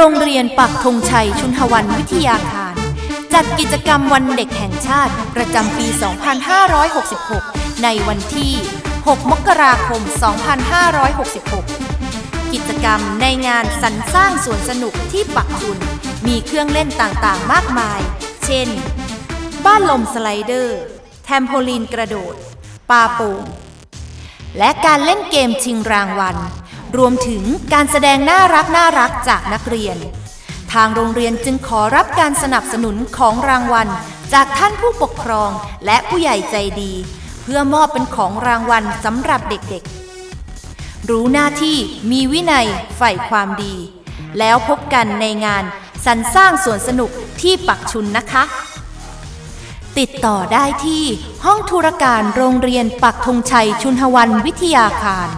รงเรียนปักธงชัยชุนหวันวิทยาคาร จัดกิจกรรมวันเด็กแห่งชาติประจำปี 2566 ในวันที่ 6 มกราคม 2566 กิจกรรมในงานสรรสร้างสวนสนุกที่ปักชุน มีเครื่องเล่นต่างๆ มากมาย เช่น บ้านลมสไลเดอร์ แทมโพลีนกระโดด ปาโป่งและการเล่นเกมชิงรางวัล รวมถึงการแสดงน่ารักน่ารักจากนักเรียน ทางโรงเรียนจึงขอรับการสนับสนุนของรางวัล จากท่านผู้ปกครองและผู้ใหญ่ใจดี เพื่อมอบเป็นของรางวัลสำหรับเด็กๆ รู้หน้าที่มีวินัยใฝ่ความดี แล้วพบกันในงานสรรสร้างสวนสนุกที่ปักชุนนะคะ ติดต่อได้ที่ห้องธุรการโรงเรียนปักธงชัยชุนหวันวิทยาคาร